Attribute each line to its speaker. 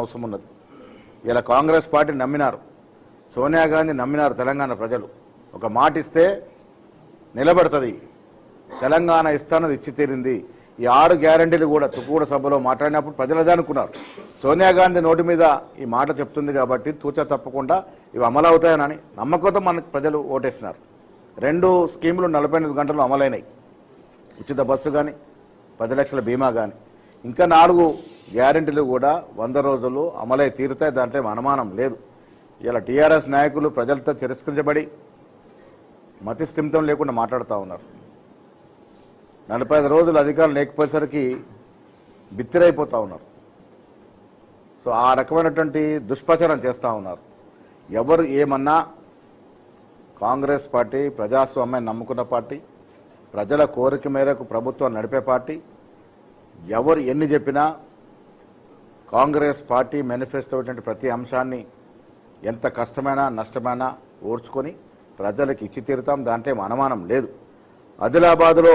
Speaker 1: అవసరం ఉన్నది. ఇలా కాంగ్రెస్ పార్టీ నమ్మినారు. సోనియా గాంధీ నమ్మినారు తెలంగాణ ప్రజలు. ఒక మాట ఇస్తే నిలబడుతుంది. తెలంగాణ ఇస్తానది ఇచ్చి తీరింది. ఈ ఆరు గ్యారంటీలు కూడా తుక్కుగూడ సభలో మాట్లాడినప్పుడు ప్రజలు అదే అనుకున్నారు. సోనియా గాంధీ నోటి మీద ఈ మాట చెప్తుంది కాబట్టి తూచా తప్పకుండా ఇవి అమలు అవుతాయనని నమ్మకంతో మనకు ప్రజలు ఓటేసినారు. రెండు స్కీములు నలభై ఎనిమిది గంటలు అమలైనాయి. ఉచిత బస్సు కానీ పది లక్షల బీమా కానీ ఇంకా నాలుగు గ్యారెంటీలు కూడా వంద రోజులు అమలై తీరుతాయి. దాంట్లో అనుమానం లేదు. ఇలా టీఆర్ఎస్ నాయకులు ప్రజలతో తిరస్కరించబడి మతిస్థిమితం లేకుండా మాట్లాడుతూ ఉన్నారు. నలభై ఐదు రోజులు అధికారులు లేకపోయేసరికి బిత్తిరైపోతూ ఉన్నారు. సో ఆ రకమైనటువంటి దుష్ప్రచారం చేస్తూ ఉన్నారు. ఎవరు ఏమన్నా కాంగ్రెస్ పార్టీ ప్రజాస్వామ్యాన్ని నమ్ముకున్న పార్టీ ప్రజల కోరిక మేరకు ప్రభుత్వం నడిపే పార్టీ ఎవరు ఎన్ని చెప్పినా కాంగ్రెస్ పార్టీ మేనిఫెస్టో ప్రతి అంశాన్ని ఎంత కష్టమైనా నష్టమైనా ఓర్చుకొని ప్రజలకు ఇచ్చి తీరుతాం. దాంట్లో ఏం అనుమానం లేదు. ఆదిలాబాద్లో